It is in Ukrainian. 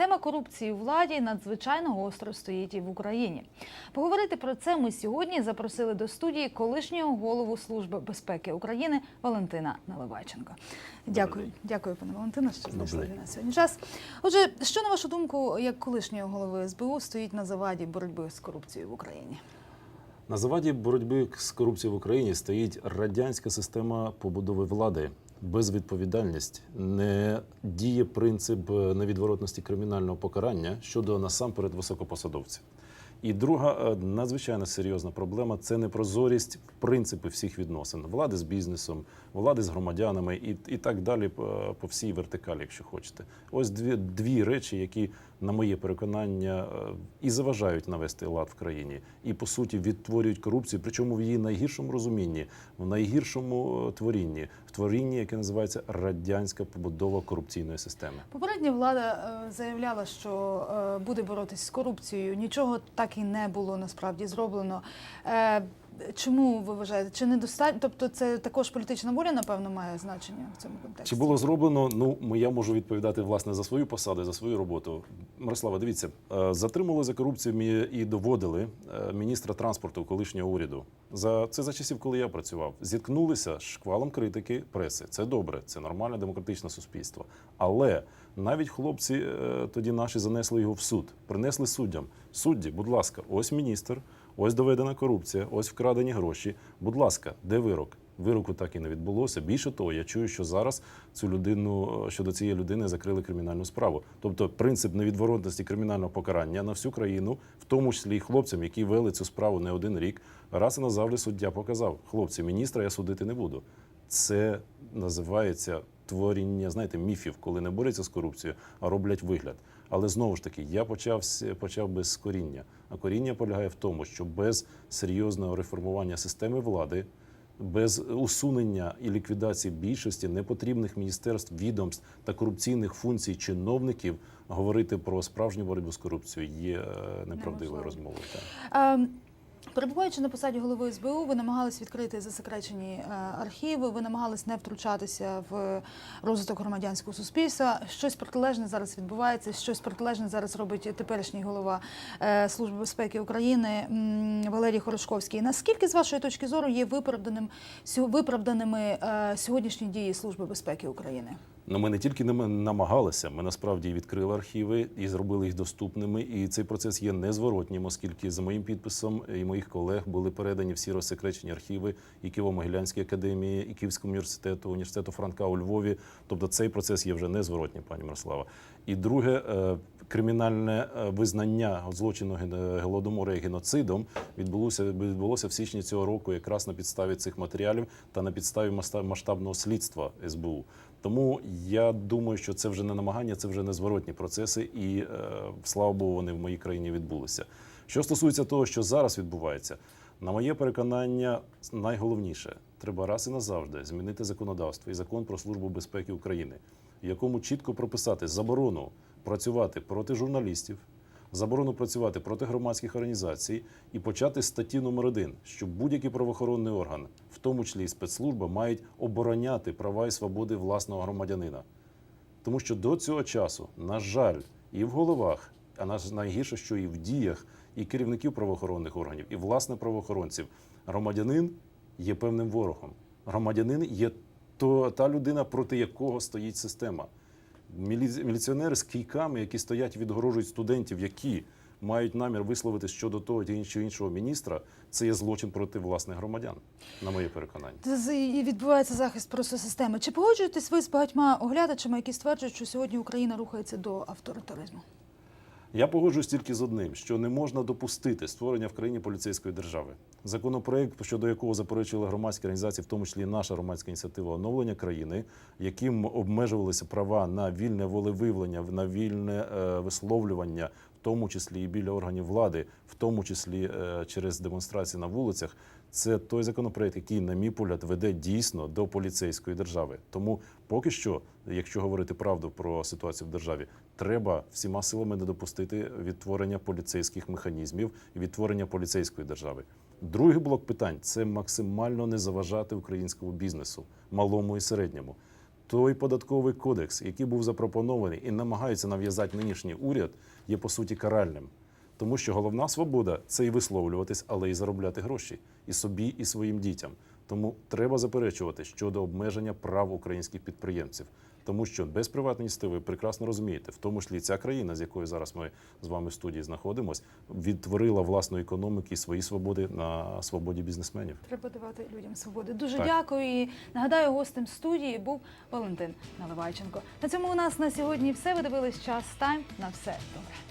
Тема корупції у владі надзвичайно гостро стоїть і в Україні. Поговорити про це ми сьогодні запросили до студії колишнього голову Служби безпеки України Валентина Наливайченко. Дякую, дякую, пане Валентино, що знайшли для нас сьогодні час. Отже, що на вашу думку, як колишнього голови СБУ стоїть на заваді боротьби з корупцією в Україні? На заваді боротьби з корупцією в Україні стоїть радянська система побудови влади. Безвідповідальність не діє принцип е, невідворотності кримінального покарання щодо насамперед високопосадовців. І друга е, надзвичайно серйозна проблема це непрозорість принципи всіх відносин влади з бізнесом, влади з громадянами і, і так далі по, по всій вертикалі, якщо хочете. Ось дві, дві речі, які, на моє переконання, е, і заважають навести лад в країні, і по суті відтворюють корупцію, причому в її найгіршому розумінні, в найгіршому е, творінні, в творінні, яке називається радянська побудова корупційної системи. Попередня влада е, заявляла, що буде боротись з корупцією. Нічого так і не було насправді зроблено. Чому ви вважаєте? Чи недостатньо? Тобто, це також політична воля, напевно, має значення в цьому контексті? Чи було зроблено? Ну я можу відповідати власне за свою посаду, за свою роботу. Мирослава, дивіться, е, затримали за корупцію і доводили е, міністра транспорту колишнього уряду. За це за часів, коли я працював. Зіткнулися шквалом критики преси. Це добре, це нормальне демократичне суспільство. Але навіть хлопці е, тоді наші занесли його в суд, принесли суддям. Судді, будь ласка, ось міністр, ось доведена корупція, ось вкрадені гроші. Будь ласка, де вирок? Вироку так і не відбулося. Більше того, я чую, що зараз цю людину щодо цієї людини закрили кримінальну справу. Тобто принцип невідворотності кримінального покарання на всю країну, в тому числі і хлопцям, які вели цю справу не один рік, раз і назавжди суддя показав: хлопці, міністра я судити не буду. Це називається творіння, знаєте, міфів, коли не борються з корупцією, а роблять вигляд. Але знову ж таки, я почав почав без коріння. А коріння полягає в тому, що без серйозного реформування системи влади, без усунення і ліквідації більшості непотрібних міністерств, відомств та корупційних функцій чиновників говорити про справжню боротьбу з корупцією є е, неправдивою розмовою. Перебуваючи на посаді голови СБУ, ви намагались відкрити засекречені е, архіви, ви намагались не втручатися в розвиток громадянського суспільства. Щось протилежне зараз відбувається, щось протилежне зараз робить теперішній голова е, Служби безпеки України Валерій Хорошковський. Наскільки, з вашої точки зору, є виправданим виправданими е, сьогоднішні дії Служби безпеки України? Ну, ми не тільки ними намагалися, ми насправді відкрили архіви і зробили їх доступними. І цей процес є незворотнім, оскільки за моїм підписом і моїх колег були передані всі розсекречені архіви і Києво-Могилянської академії, і Київського університету, університету Франка у Львові. Тобто цей процес є вже незворотнім, пані Мирослава. І друге, е, кримінальне е, визнання злочину голодомору і геноцидом відбулося відбулося в січні цього року, якраз на підставі цих матеріалів та на підставі масштабного слідства СБУ. Тому я думаю, що це вже не намагання, це вже незворотні процеси, і е, слава Богу, вони в моїй країні відбулися. Що стосується того, що зараз відбувається, на моє переконання, найголовніше треба раз і назавжди змінити законодавство і закон про службу безпеки України, в якому чітко прописати заборону працювати проти журналістів, заборону працювати проти громадських організацій і почати статті номер один, що будь-який правоохоронний орган, в тому числі і спецслужба, мають обороняти права і свободи власного громадянина. Тому що до цього часу, на жаль, і в головах, а нас найгірше, що і в діях, і керівників правоохоронних органів, і власне правоохоронців, громадянин є певним ворогом. Громадянин є то, та людина, проти якого стоїть система. Мілі- Міліціонери з кійками, які стоять відгорожують студентів, які мають намір висловити щодо того чи іншого міністра, це є злочин проти власних громадян, на моє переконання. І відбувається захист просто системи. Чи погоджуєтесь ви з багатьма оглядачами, які стверджують, що сьогодні Україна рухається до авторитаризму? Я погоджуюсь тільки з одним: що не можна допустити створення в країні поліцейської держави. Законопроект, щодо якого заперечували громадські організації, в тому числі і наша громадська ініціатива оновлення країни, яким обмежувалися права на вільне волевиявлення, на вільне е, висловлювання, тому числі і біля органів влади, в тому числі е, через демонстрації на вулицях. Це той законопроект, який, на мій погляд, веде дійсно до поліцейської держави. Тому поки що, якщо говорити правду про ситуацію в державі, треба всіма силами не допустити відтворення поліцейських механізмів і відтворення поліцейської держави. Другий блок питань це максимально не заважати українському бізнесу, малому і середньому. Той податковий кодекс, який був запропонований і намагаються нав'язати нинішній уряд, є по суті каральним. Тому що головна свобода це і висловлюватись, але і заробляти гроші і собі, і своїм дітям. Тому треба заперечувати щодо обмеження прав українських підприємців. Тому що без приватності ви прекрасно розумієте, в тому числі ця країна, з якою зараз ми з вами в студії знаходимось, відтворила власну економіку і свої свободи на свободі бізнесменів. Треба давати людям свободи. Дуже Так. дякую. І нагадаю, гостем студії був Валентин Наливайченко. На цьому у нас на сьогодні все. Ви дивились час тайм. На все добре.